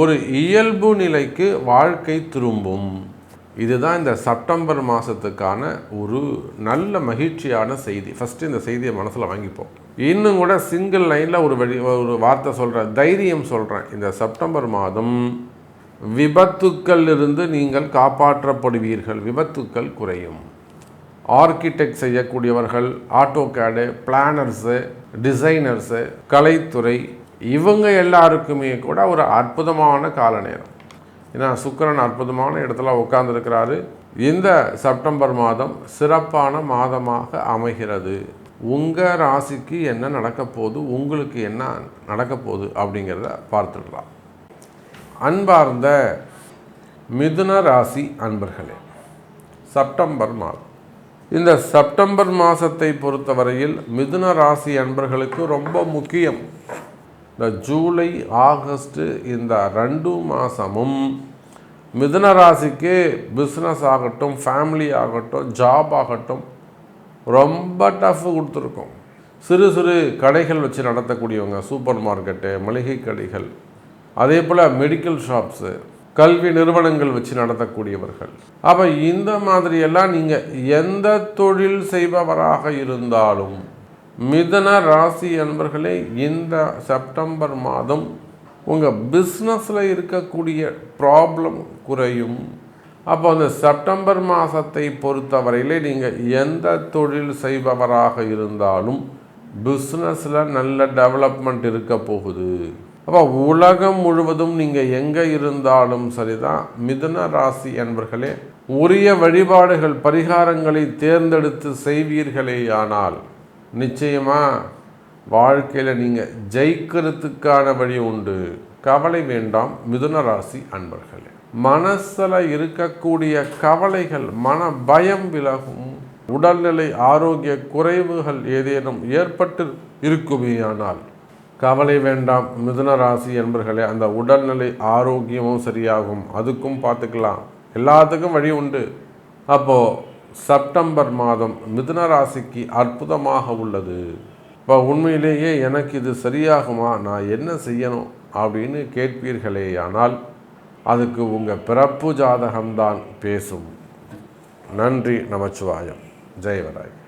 ஒரு இயல்பு நிலைக்கு வாழ்க்கை திரும்பும். இதுதான் இந்த செப்டம்பர் மாதத்துக்கான ஒரு நல்ல மகிழ்ச்சியான செய்தி. ஃபஸ்ட்டு இந்த செய்தியை மனசில் வாங்கிப்போம். இன்னும் கூட சிங்கிள் லைனில் ஒரு வழி ஒரு வார்த்தை சொல்கிறேன் தைரியம் சொல்கிறேன் இந்த செப்டம்பர் மாதம் விபத்துக்கள் இருந்து நீங்கள் காப்பாற்றப்படுவீர்கள். விபத்துக்கள் குறையும். ஆர்கிடெக்ட் செய்யக்கூடியவர்கள் ஆட்டோ கேடு பிளானர்ஸு டிசைனர்ஸு கலைத்துறை இவங்க எல்லாருக்குமே கூட ஒரு அற்புதமான கால நேரம் ஏன்னா சுக்கரன் அற்புதமான இடத்துல உட்கார்ந்துருக்கிறாரு. இந்த செப்டம்பர் மாதம் சிறப்பான மாதமாக அமைகிறது. உங்கள் ராசிக்கு என்ன நடக்க போகுது? உங்களுக்கு என்ன நடக்க போகுது? அப்படிங்கிறத பார்த்துடலாம். அன்பார்ந்த மிதுன ராசி அன்பர்களே செப்டம்பர் மாதம். இந்த செப்டம்பர் மாதத்தை பொறுத்தவரையில் மிதுன ராசி அன்பர்களுக்கு ரொம்ப முக்கியம். ஜூலை ஆகஸ்ட்டு இந்த ரெண்டு மாதமும் மிதுன ராசிக்கு பிஸ்னஸ் ஆகட்டும் ஃபேமிலி ஆகட்டும் ஜாப் ஆகட்டும் ரொம்ப டஃப் கொடுத்துருக்கோம். சிறு சிறு கடைகள் வச்சு நடத்தக்கூடியவங்க சூப்பர் மார்க்கெட்டு மளிகை கடைகள் அதே போல் மெடிக்கல் ஷாப்ஸு கல்வி நிறுவனங்கள் வச்சு நடத்தக்கூடியவர்கள். அப்போ இந்த மாதிரியெல்லாம் நீங்கள் எந்த தொழில் செய்பவராக இருந்தாலும் மிதன ராசி என்பர்களே இந்த செப்டம்பர் மாதம் உங்கள் பிஸ்னஸில் இருக்கக்கூடிய ப்ராப்ளம் குறையும். அப்போ அந்த செப்டம்பர் மாதத்தை பொறுத்தவரையிலே நீங்கள் எந்த தொழில் செய்பவராக இருந்தாலும் பிஸ்னஸில் நல்ல டெவலப்மெண்ட் இருக்க போகுது. அப்போ உலகம் முழுவதும் நீங்கள் எங்கே இருந்தாலும் சரிதான். மிதுன ராசி என்பர்களே உரிய வழிபாடுகள் பரிகாரங்களை தேர்ந்தெடுத்து செய்வீர்களேயானால் நிச்சயமாக வாழ்க்கையில் நீங்கள் ஜெயிக்கிறதுக்கான வழி உண்டு. கவலை வேண்டாம் மிதுன ராசி அன்பர்களே. மனசில் இருக்கக்கூடிய கவலைகள் மன பயம் விலகும். உடல்நிலை ஆரோக்கிய குறைவுகள் ஏதேனும் ஏற்பட்டு இருக்குமேயானால் கவலை வேண்டாம் மிதுன ராசி என்பர்களே அந்த உடல்நிலை ஆரோக்கியமும் சரியாகும். அதுக்கும் பார்த்துக்கலாம். எல்லாத்துக்கும் வழி உண்டு. அப்போது செப்டம்பர் மாதம் மிதுன ராசிக்கு அற்புதமாக உள்ளது. இப்போ உண்மையிலேயே எனக்கு இது சரியாகுமா? நான் என்ன செய்யணும் அப்படின்னு கேட்பீர்களேயானால் அதுக்கு உங்கள் பிறப்பு ஜாதகம்தான் பேசும். நன்றி நமச்சிவாயம். ஜெயவராய்.